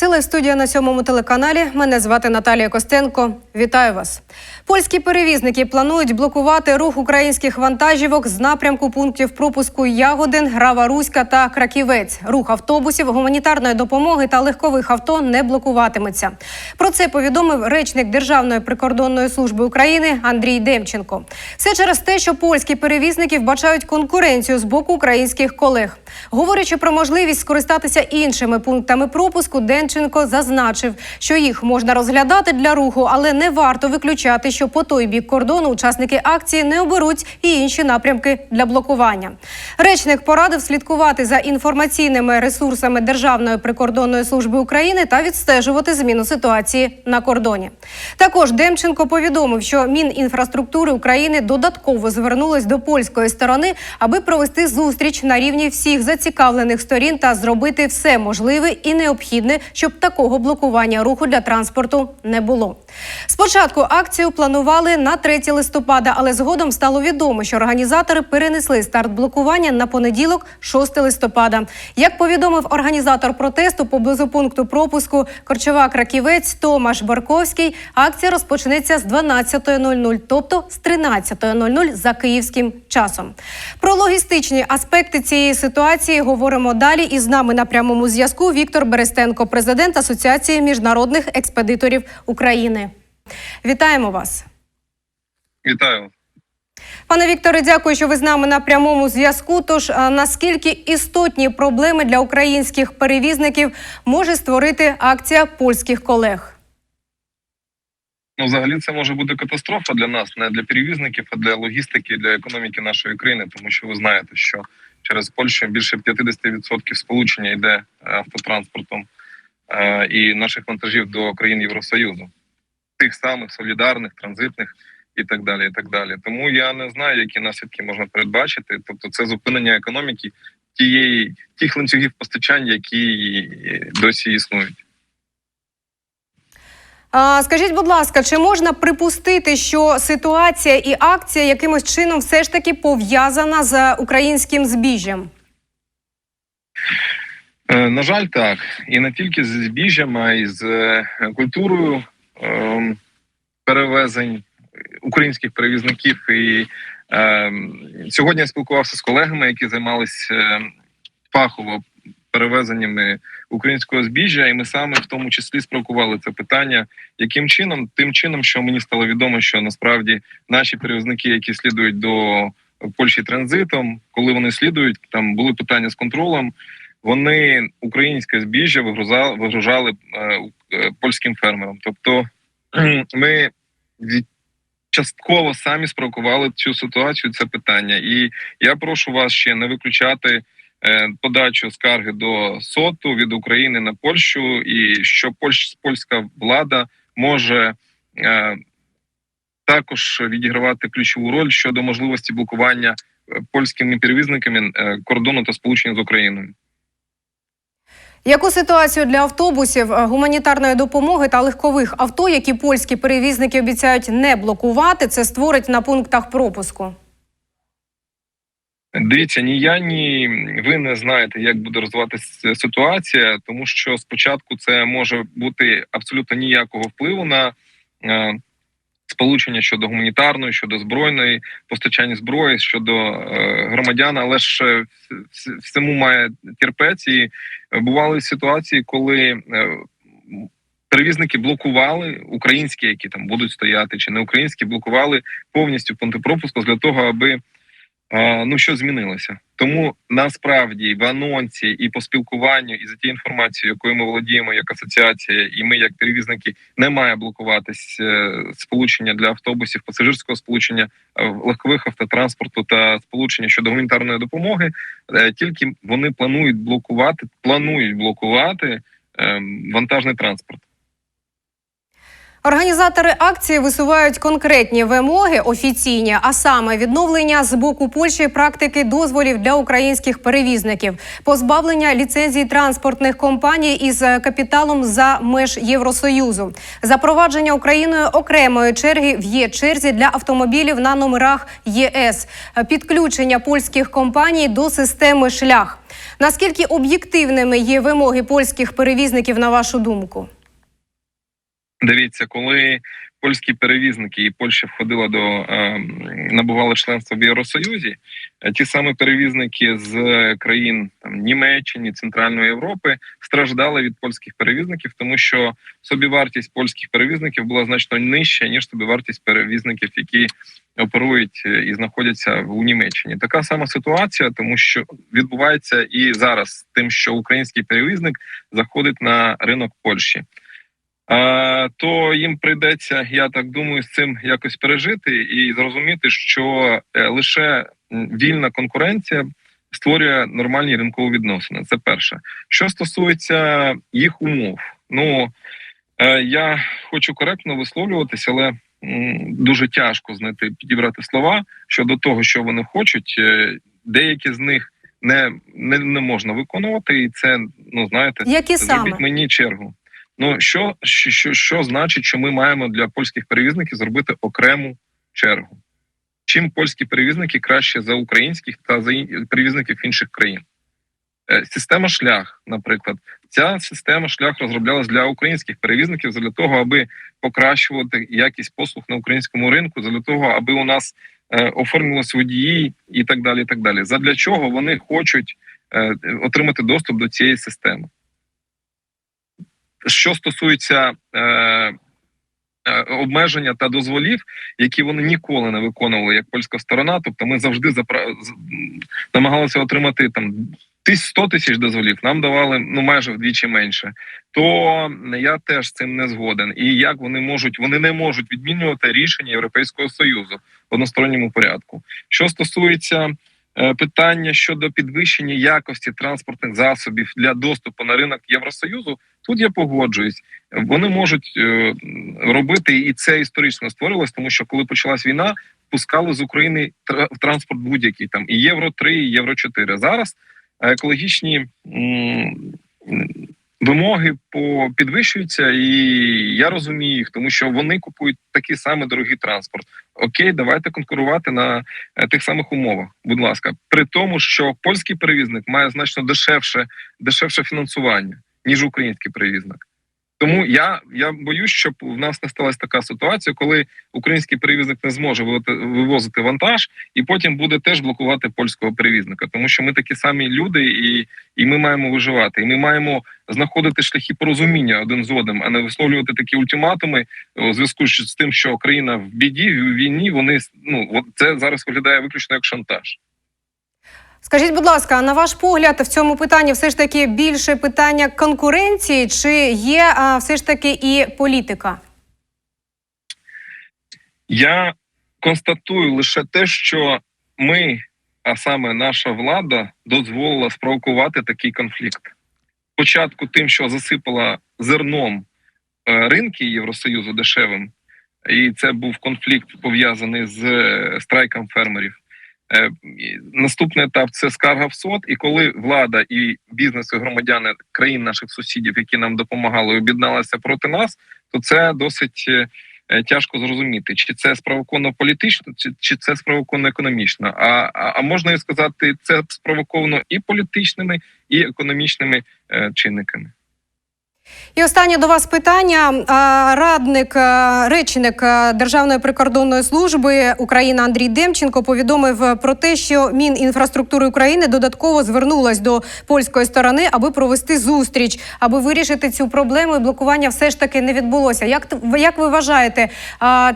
Телестудія на сьомому телеканалі. Мене звати Наталія Костенко. Вітаю вас. Польські перевізники планують блокувати рух українських вантажівок з напрямку пунктів пропуску Ягодин, Грава Руська та Краківець. Рух автобусів, гуманітарної допомоги та легкових авто не блокуватиметься. Про це повідомив речник Державної прикордонної служби України Андрій Демченко. Все через те, що польські перевізники вбачають конкуренцію з боку українських колег. Говорячи про можливість скористатися іншими пунктами пропуску, Демченко зазначив, що їх можна розглядати для руху, але не варто виключати, що по той бік кордону учасники акції не оберуть і інші напрямки для блокування. Речник порадив слідкувати за інформаційними ресурсами Державної прикордонної служби України та відстежувати зміну ситуації на кордоні. Також Демченко повідомив, що Мінінфраструктури України додатково звернулось до польської сторони, аби провести зустріч на рівні всіх зацікавлених сторін та зробити все можливе і необхідне, щоб такого блокування руху для транспорту не було. Спочатку акцію планували на 3 листопада, але згодом стало відомо, що організатори перенесли старт блокування на понеділок, 6 листопада. Як повідомив організатор протесту поблизу пункту пропуску Корчова Краківець Томаш Барковський, акція розпочнеться з 12.00, тобто з 13.00 за київським часом. Про логістичні аспекти цієї ситуації говоримо далі. І з нами на прямому зв'язку Віктор Берестенко, президент Асоціації міжнародних експедиторів України. Вітаємо вас. Вітаю. Пане Вікторе, дякую, що ви з нами на прямому зв'язку. Тож наскільки істотні проблеми для українських перевізників може створити акція польських колег? Ну, взагалі, це може бути катастрофа для нас, не для перевізників, а для логістики, для економіки нашої країни, тому що ви знаєте, що через Польщу більше 50% сполучення йде е, автотранспортом і наших вантажів до країн Євросоюзу, тих самих солідарних, транзитних і так далі. І так далі. Тому я не знаю, які наслідки можна передбачити. Тобто, це зупинення економіки тієї тих ланцюгів постачань, які досі існують. Скажіть, будь ласка, чи можна припустити, що ситуація і акція якимось чином все ж таки пов'язана з українським збіжжям? Е, На жаль, так. І не тільки з збіжжям, а й з е, культурою е, перевезень українських перевізників. І е, сьогодні я спілкувався з колегами, які займалися е, фахово перевезеннями українського збіжжя, і ми саме в тому числі спрокували це питання, яким чином, тим чином, що мені стало відомо, що насправді наші перевізники, які слідують до Польщі транзитом, коли вони слідують, там були питання з контролем. Вони українське збіжжя вигрузали, вигружали е, е, польським фермерам. Тобто ми частково самі спровокували цю ситуацію, це питання. І я прошу вас ще не виключати е, подачу скарги до СОТу від України на Польщу, і що Польщ, польська влада може е, також відігравати ключову роль щодо можливості блокування польськими перевізниками кордону та сполучення з Україною. Яку ситуацію для автобусів, е, гуманітарної допомоги та легкових авто, які польські перевізники обіцяють не блокувати, це створить на пунктах пропуску? Дивіться, ні я, ні ви не знаєте, як буде розвиватися ситуація, тому що спочатку це може бути абсолютно ніякого впливу на е, сполучення щодо гуманітарної, щодо збройної постачання зброї, щодо е, громадян, але ж е, всьому має терпець. І е, бували ситуації, коли перевізники блокували українські, які там будуть стояти, чи не українські, блокували повністю пункти пропуску для того, аби ну що змінилося? Тому насправді в анонсі і по спілкуванню, і за тією інформацією, якою ми володіємо як асоціація, і ми як перевізники, не має блокуватись е, сполучення для автобусів, пасажирського сполучення е, легкових автотранспорту та сполучення щодо гуманітарної допомоги. Е, Тільки вони планують блокувати, планують блокувати е, вантажний транспорт. Організатори акції висувають конкретні вимоги офіційні, а саме відновлення з боку Польщі практики дозволів для українських перевізників, позбавлення ліцензій транспортних компаній із капіталом за меж Євросоюзу, запровадження Україною окремої черги в є-черзі для автомобілів на номерах ЄС, підключення польських компаній до системи шлях. Наскільки об'єктивними є вимоги польських перевізників, на вашу думку? Дивіться, коли польські перевізники і Польща входила до е, набували членство в Євросоюзі, е, ті самі перевізники з країн там Німеччини, Центральної Європи страждали від польських перевізників, тому що собівартість польських перевізників була значно нижча ніж собівартість перевізників, які оперують е, і знаходяться у Німеччині. Така сама ситуація, тому що відбувається і зараз тим, що український перевізник заходить на ринок Польщі. То їм прийдеться, я так думаю, з цим якось пережити і зрозуміти, що е, лише вільна конкуренція створює нормальні ринкові відносини. Це перше. Що стосується їх умов, ну е, я хочу коректно висловлюватися, але дуже тяжко знайти підібрати слова щодо того, що вони хочуть. Е, Деякі з них не, не, не можна виконувати, і це ну знаєте, Які саме? Мені чергу. Ну що, що, що, значить, що ми маємо для польських перевізників зробити окрему чергу? Чим польські перевізники краще за українських та за перевізників інших країн? Е, Система шлях, наприклад, ця система шлях розроблялась для українських перевізників для того, аби покращувати якість послуг на українському ринку, для того, аби у нас е, оформились водії і так далі. І так далі. Задля чого вони хочуть е, отримати доступ до цієї системи? Що стосується е, е, обмеження та дозволів, які вони ніколи не виконували як польська сторона, тобто ми завжди запра... намагалися отримати там тис- 100 тисяч дозволів, нам давали ну майже вдвічі менше. То я теж цим не згоден. І як вони можуть, вони не можуть відмінювати рішення Європейського союзу в односторонньому порядку. Що стосується е, питання щодо підвищення якості транспортних засобів для доступу на ринок Євросоюзу, тут я погоджуюсь. Вони можуть е, робити, і це історично створилось, тому що коли почалась війна, пускали з України тра- транспорт будь-який там і євро 3 і євро 4 Зараз екологічні вимоги по підвищуються, і я розумію їх, тому що вони купують такий самий дорогий транспорт. Окей, давайте конкурувати на е, тих самих умовах. Будь ласка, при тому, що польський перевізник має значно дешевше, дешевше фінансування ніж український перевізник. Тому я, я боюсь, щоб в нас не сталася така ситуація, коли український перевізник не зможе вивозити- вантаж, і потім буде теж блокувати польського перевізника, тому що ми такі самі люди, і, і ми маємо виживати. І ми маємо знаходити шляхи порозуміння один з одним, а не висловлювати такі ультиматуми у зв'язку з тим, що країна в біді, в війні. Вони ну це зараз виглядає виключно як шантаж. Скажіть, будь ласка, на ваш погляд, в цьому питанні все ж таки більше питання конкуренції, чи є а, все ж таки і політика? Я констатую лише те, що ми, а саме наша влада, дозволила спровокувати такий конфлікт. Спочатку тим, що засипала зерном е, ринки Євросоюзу дешевим, і це був конфлікт пов'язаний з е, страйком фермерів. Е, Наступний етап це скарга в СОД. І коли влада і бізнес, і громадяни країн наших сусідів, які нам допомагали, об'єдналися проти нас, то це досить е, е, тяжко зрозуміти, чи це спровоковано політично, чи, чи це спровоковано економічно. А, а, а можна і сказати, це спровоковано і політичними, і економічними чинниками. І останнє до вас питання. Радник, речник Державної прикордонної служби України Андрій Демченко повідомив про те, що Мінінфраструктури України додатково звернулась до польської сторони, аби провести зустріч, аби вирішити цю проблему. І блокування все ж таки не відбулося. Як як ви вважаєте,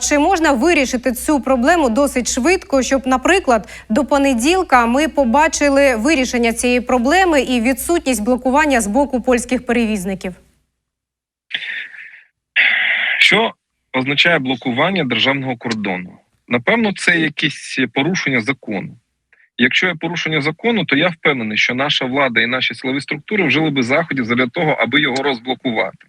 чи можна вирішити цю проблему досить швидко, щоб, наприклад, до понеділка ми побачили вирішення цієї проблеми і відсутність блокування з боку польських перевізників? Що означає блокування державного кордону? Напевно, це якісь порушення закону. Якщо є порушення закону, то я впевнений, що наша влада і наші силові структури вжили би заходів для того, аби його розблокувати.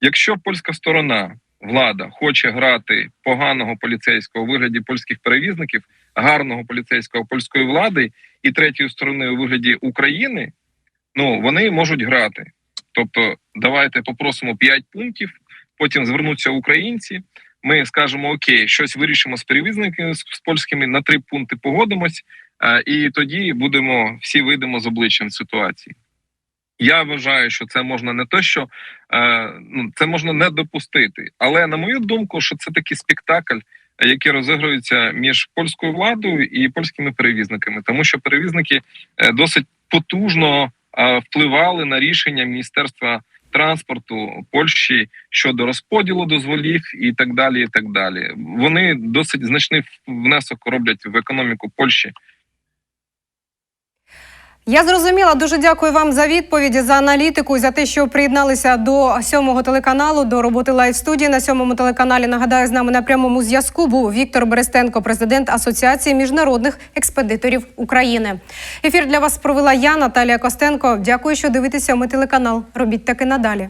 Якщо польська сторона влада хоче грати поганого поліцейського у вигляді польських перевізників, гарного поліцейського польської влади і третьої сторони у вигляді України, ну вони можуть грати. Тобто, давайте попросимо 5 пунктів, потім звернуться українці. Ми скажемо окей, щось вирішимо з перевізниками з польськими на три пункти погодимось, е, і тоді будемо всі вийдемо з обличчям ситуації. Я вважаю, що це можна не те, що е, ну це можна не допустити. Але на мою думку, що це такий спектакль, який розігрується між польською владою і польськими перевізниками, тому що перевізники е, досить потужно впливали на рішення міністерства транспорту Польщі щодо розподілу дозволів і так далі. І так далі. Вони досить значний внесок роблять в економіку Польщі. Я зрозуміла. Дуже дякую вам за відповіді, за аналітику і за те, що приєдналися до сьомого телеканалу, до роботи лайв студії на сьомому телеканалі. Нагадаю, з нами на прямому зв'язку був Віктор Берестенко, президент Асоціації міжнародних експедиторів України. Ефір для вас провела я, Наталія Костенко. Дякую, що дивитеся. Ми телеканал. Робіть таки надалі.